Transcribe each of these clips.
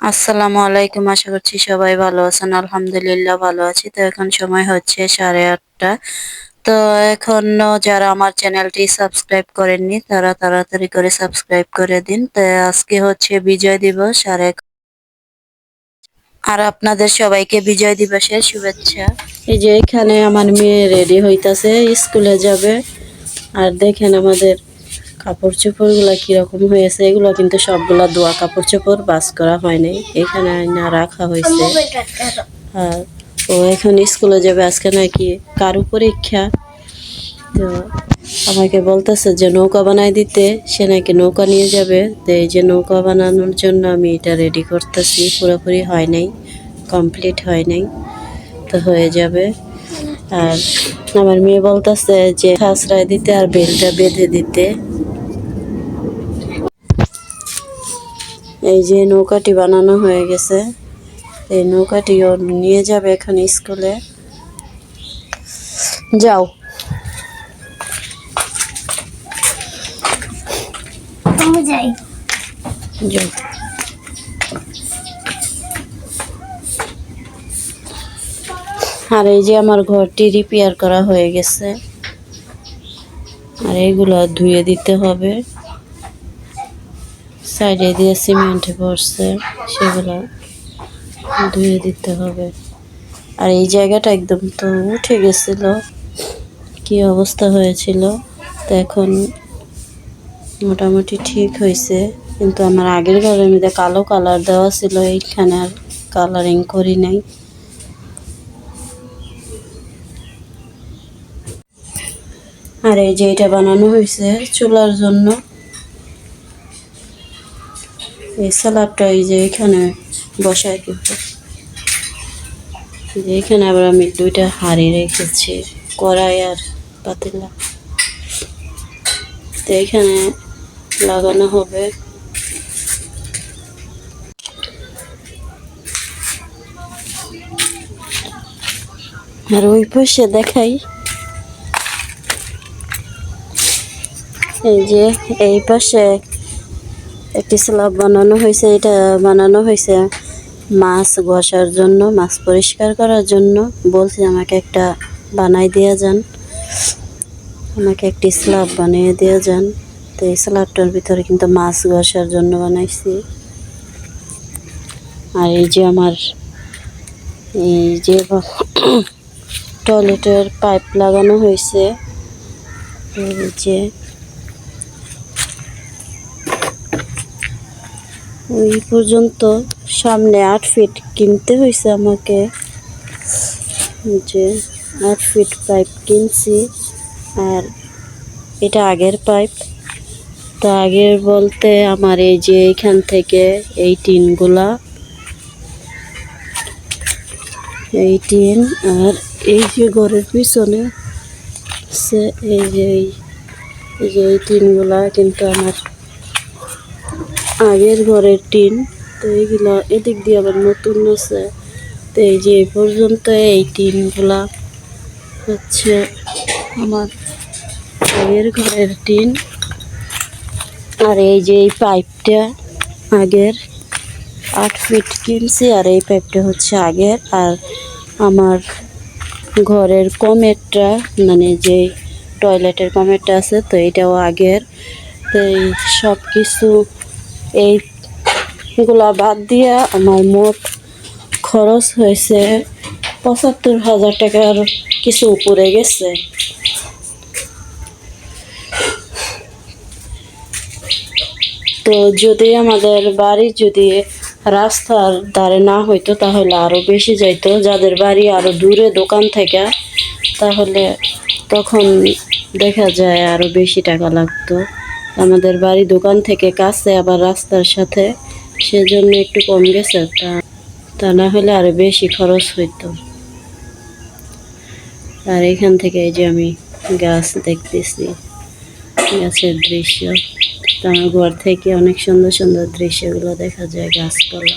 আসসালামু আলাইকুম, আশা করছি সবাই ভালো আছেন। আলহামদুলিল্লাহ ভালো আছি। তো এখন সময় হচ্ছে সাড়ে আটটা। তো এখনও যারা আমার চ্যানেলটি সাবস্ক্রাইব করেননি, তারা তাড়াতাড়ি করে সাবস্ক্রাইব করে দিন। তো আজকে হচ্ছে বিজয় দিবস, আর আর আপনাদের সবাইকে বিজয় দিবসের শুভেচ্ছা। এই যে এখানে আমার মেয়ে রেডি হইতাছে, স্কুলে যাবে। আর দেখেন আমাদের কাপড় চোপড়গুলা কীরকম হয়েছে, এগুলো কিন্তু সবগুলা দোয়া কাপড় চোপড় বাস করা হয়নি এখানে না রাখা হয়েছে। আর ও এখন স্কুলে যাবে, আজকে নাকি কারু পরীক্ষা? তো আমাকে বলতেছে যে নৌকা বানাই দিতে, সে নাকি নৌকা নিয়ে যাবে। তো এই যে নৌকা বানানোর জন্য আমি এটা রেডি করতেছি। পুরোপুরি হয় নাই কমপ্লিট হয় নাই, তো হয়ে যাবে। আর আমার মেয়ে বলতেছে যে আশ্রয় দিতে আর বেলটা বেঁধে দিতে। এই যে নৌকাটি বানানো হয়ে গেছে। এই নৌকাটি ও নিয়ে যাবে এখন স্কুলে। যাও। যাই। যাও। আর এই যে আমার ঘরটি রিপেয়ার করা হয়ে গেছে। আর এইগুলো ধুয়ে দিতে হবে। সাইডে দিয়ে সিমেন্ট পড়ছে, সেগুলো ধুয়ে দিতে হবে। আর এই জায়গাটা একদম তো উঠে গেছিল, কি অবস্থা হয়েছিল তো এখন মোটামুটি ঠিক হয়েছে। কিন্তু আমার আগের ঘরের মধ্যে কালো কালার দেওয়া ছিল, এইখানে আর কালারিং করি নাই। আর এই যে এটা বানানো হয়েছে চুলার জন্য। এই স্যালাডটা এই যে এখানে বসায় যে এখানে আবার আমি দুইটা হাঁড়ি রেখেছি, কড়াই আর পাতিলা। তো এখানে লাগানো হবে। আর ওই পাশে দেখাই। এই যে এই পাশে একটি স্ল্যাব বানানো হয়েছে, এটা বানানো হয়েছে মাছ ঘষার জন্য, মাছ পরিষ্কার করার জন্য। বলছি, আমাকে একটা বানাই দেওয়া যান। আমাকে একটি স্ল্যাব বানিয়ে দেওয়া যান। তো এই স্ল্যাবটার ভিতরে কিন্তু মাছ ঘষার জন্য বানাইছি। আর এই যে আমার, এই যে টয়লেটের পাইপ লাগানো হয়েছে, এই যে ওই পর্যন্ত সামনে আট ফিট কিনতে হয়েছে আমাকে। যে আট ফিট পাইপ কিনছি আর এটা আগের পাইপ তো আগের বলতে আমার এই যে এইখান থেকে এই টিনগুলা। এই টিন আর এই যে ঘরের পিছনে সে এই যে এই- যে এই টিনগুলা কিন্তু আমার আগের ঘরের টিন। তো এইগুলা এদিক দিয়ে আবার নতুন আছে তো এই যে এই পর্যন্ত এই টিনগুলা হচ্ছে আমার আগের ঘরের টিন। আর এই যে এই পাইপটা আগের আট ফিট কিনছি, আর এই পাইপটা হচ্ছে আগের। আর আমার ঘরের কমেটটা মানে যে টয়লেটের কমেটটা আছে, তো এটাও আগের। তো এই সব কিছু এইগুলা বাদ দিয়ে আমার মোট খরচ হয়েছে পঁচাত্তর হাজার টাকার কিছু উপরে গেছে। তো যদি আমাদের বাড়ি যদি রাস্তার ধারে না হইতো তাহলে আরও বেশি যাইতো। যাদের বাড়ি আরও দূরে দোকান থেকে, তাহলে তখন দেখা যায় আরও বেশি টাকা লাগতো। আমাদের বাড়ি দোকান থেকে কাছে, আবার রাস্তার সাথে। সেজন্য একটু কম গেছে, তা তা না হলে আরও বেশি খরচ হইতো। আর এখান থেকে এই যে আমি গাছ দেখতেছি, গাছের দৃশ্য। তো আমার ঘর থেকে অনেক সুন্দর সুন্দর দৃশ্যগুলো দেখা যায় গাছপালা।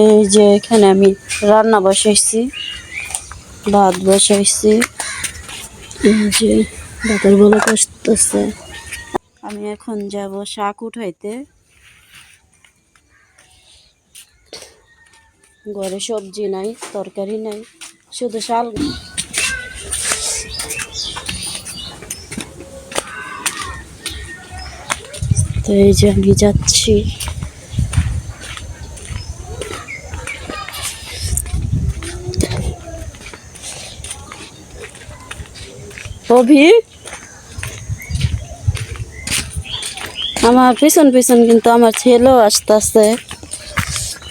এই যে এখানে আমি রান্না বসাইছি, ভাত বসাইছি। যে ভাতের বলে করতেছে আমি এখন যাব শাক উঠাইতে। ঘরে সবজি নাই তরকারি নাই শুধু শাল। তো এই যে আমি যাচ্ছি। অভি আমার পিছন পিছন কিন্তু আমার ছেলেও আসতেছে।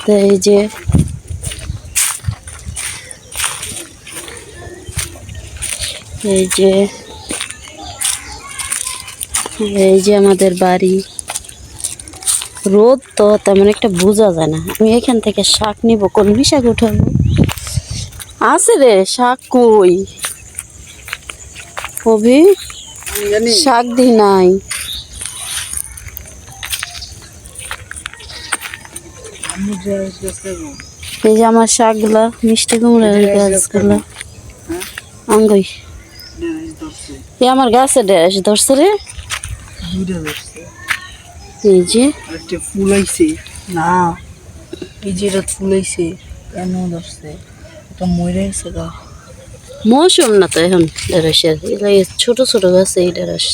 তো এই যে এই যে এই যে আমাদের বাড়ি। রোদ তো তেমন একটা বোঝা যায় না। আমি এখান থেকে শাক নিব কলমি শাক উঠাবো? আছে রে, শাক কই? কবি শাক দি নাই। এই যে আমার শাকগুলা মিষ্টি কুমড়ার গাছগুলা। আঙ্গুই। এ আমার গাছে ড্যাস ধরছে রে। এই যে। ফুল আইছে না এই যে ফুল আইছে কেন ধরছে? এটা মরে গেছে গা। মৌসুম না তো এখন ঢেঁড়সের। ছোট ছোট গাছে এই ঢেঁড়স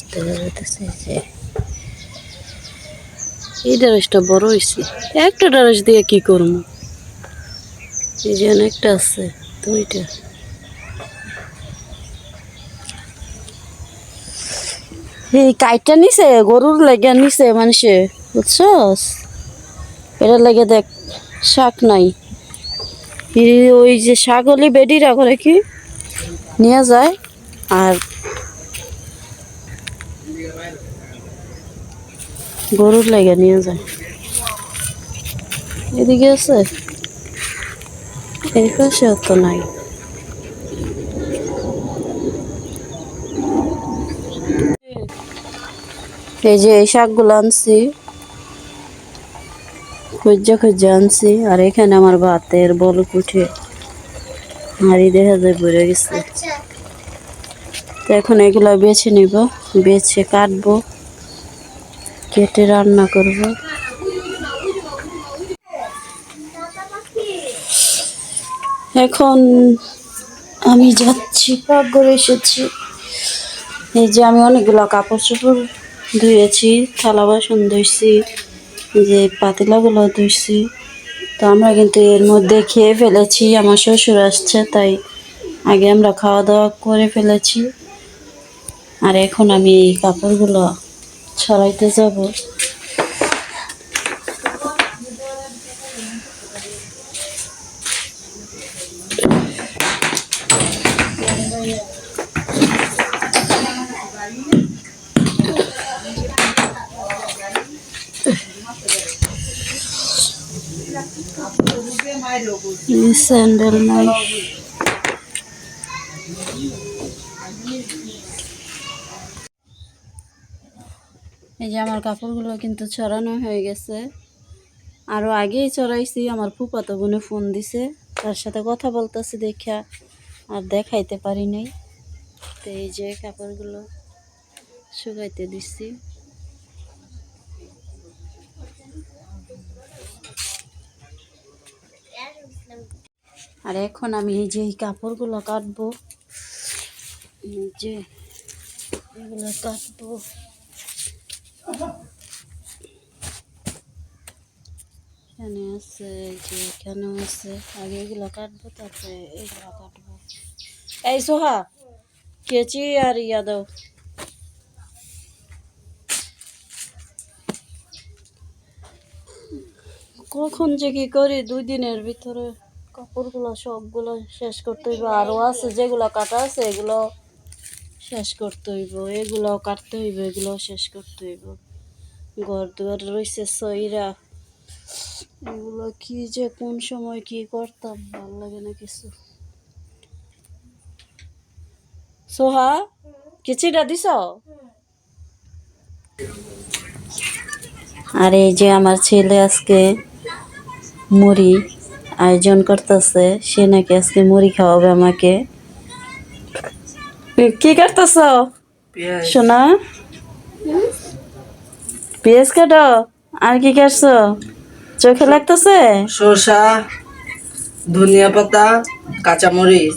এই ঢেঁড়সটা বড় হয়েছে একটা ঢেঁড়স দিয়ে কি করব? এই যে অনেকটা আছে, দুইটা। এই কাইটটা নিছে, গরুর লেগে নিছে মানুষে, বুঝছস? এটা লেগে দেখ, শাক নাই। ওই যে শাক ছাগলি বেডিরা করে কি নিয়ে যায় আর গরুর লাগে নিয়ে যায়। এদিকে আছে? এই পাশে তো নাই। এই যে এই শাকগুলো আনছি, খুঁজা খুঁজা আনছি, আর এখানে আমার ভাতের বল উঠে হাঁড়ি দেখা যায় পড়ে গেছে। তো এখন এগুলো বেছে নিব বেছে কাটবো কেটে রান্না করব। এখন আমি যাচ্ছি পাকঘরে এসেছি। এই যে আমি অনেকগুলো কাপড় চোপড় ধুয়েছি থালা বাসন ধুইছি যে পাতিলাগুলো ধুইছি। তো আমরা কিন্তু এর মধ্যে খেয়ে ফেলেছি, আমার শ্বশুর আসছে, তাই আগে আমরা খাওয়া দাওয়া করে ফেলেছি। আর এখন আমি এই কাপড়গুলো ছড়াইতে যাব। স্যান্ডেল নাই এই যে আমার কাপড়গুলো কিন্তু ছড়ানো হয়ে গেছে। আরও আগেই চড়াইছি আমার ফুপাতো বোনে ফোন দিছে। তার সাথে কথা বলতেছি দেখা আর দেখাইতে পারি নাই। তো এই যে কাপড়গুলো শুকাইতে দিচ্ছি আর এখন আমি এই যে এই কাপড়গুলো কাটবো। যে এগুলো কাটবো। এখানে আছে যে এখানেও আছে। আগে এগুলো কাটবো, তারপরে এগুলো কাটবো। এই সোহা, কেচি আর ইয়া দাও। কখন যে কি করি, দুই দিনের ভিতরে। কাপড়গুলো সবগুলো শেষ করতে হইব। আরও আছে যেগুলো কাটা আছে, এগুলো শেষ করতে হইব। এগুলো কাটতে হইব, এগুলো শেষ করতে হইব। ঘর দুয়ার রয়েছে সইরা। এগুলো কি যে কোন সময় কি করতাম, ভালো লাগে না কিছু। সোহা কিচিটা দিছ? আর এই যে আমার ছেলে আজকে মুড়ি আয়োজন করতেছে। সে নাকি আজকে মুড়ি খাওয়াবে আমাকে। কি করতেছ? সোনা? পেঁয়াজ কাটো। আর কি কাটছো চোখে লাগতেছে? শসা ধনিয়া পাতা কাঁচামরিচ।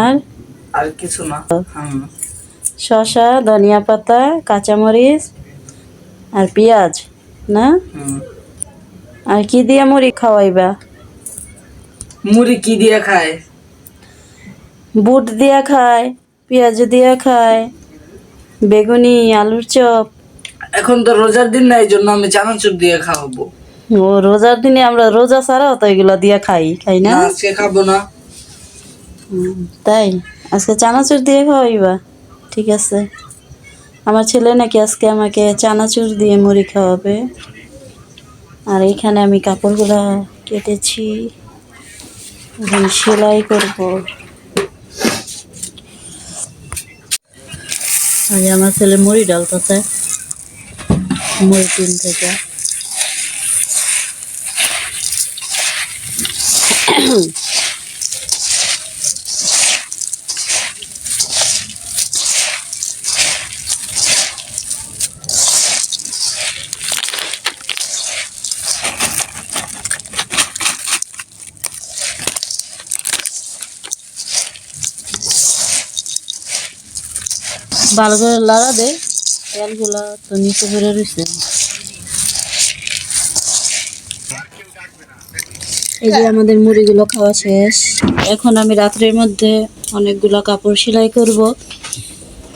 আর? আর কিছু না। শসা ধনিয়া পাতা কাঁচামরিচ আর পেঁয়াজ না? হুম। আর কি দিয়ে মুড়ি খাওয়াইবা? মুড়ি কি দিয়ে খায়? বুট দিয়া খায় পেঁয়াজ দিয়া খায় বেগুনি আলুর চপ। এখন তো রোজার দিন না এই জন্য আমি চানাচুর দিয়ে খাওয়াবো। ও রোজার দিনে আমরা রোজা ছাড়াও তো এগুলো দিয়ে খাই খাই না? না আজকে খাব না। তাই? আজকে চানাচুর দিয়ে খাওয়াইবা? ঠিক আছে। আমার ছেলে নাকি আজকে আমাকে চানাচুর দিয়ে মুড়ি খাওয়াবে। আর এখানে আমি কাপড়গুলো কেটেছি। এখন সেলাই করব। আজ আমার ছেলে মুড়ি ডালতেছে। মুড়ি টিন থেকে। ভালো করে লাগা দে। তেলগুলা তো নিচে পড়ে রয়েছে এই যে আমাদের মুড়িগুলো খাওয়া শেষ। এখন আমি রাত্রের মধ্যে অনেকগুলো কাপড় সেলাই করব।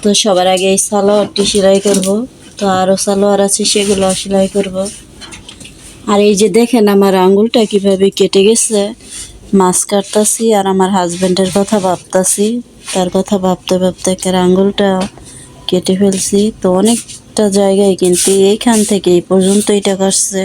তো সবার আগে এই সালোয়ারটি সেলাই করব। তো আরও সালোয়ার আছে, সেগুলো সেলাই করব। আর এই যে দেখেন আমার আঙ্গুলটা কীভাবে কেটে গেছে। মাছ কাটতাছি আর আমার হাজবেন্ডের কথা ভাবতাছি। তার কথা ভাবতে ভাবতে একের আঙ্গুলটা কেটে ফেলছি। তো অনেকটা জায়গায় কিন্তু এইখান থেকে এই পর্যন্ত এটা কাটছে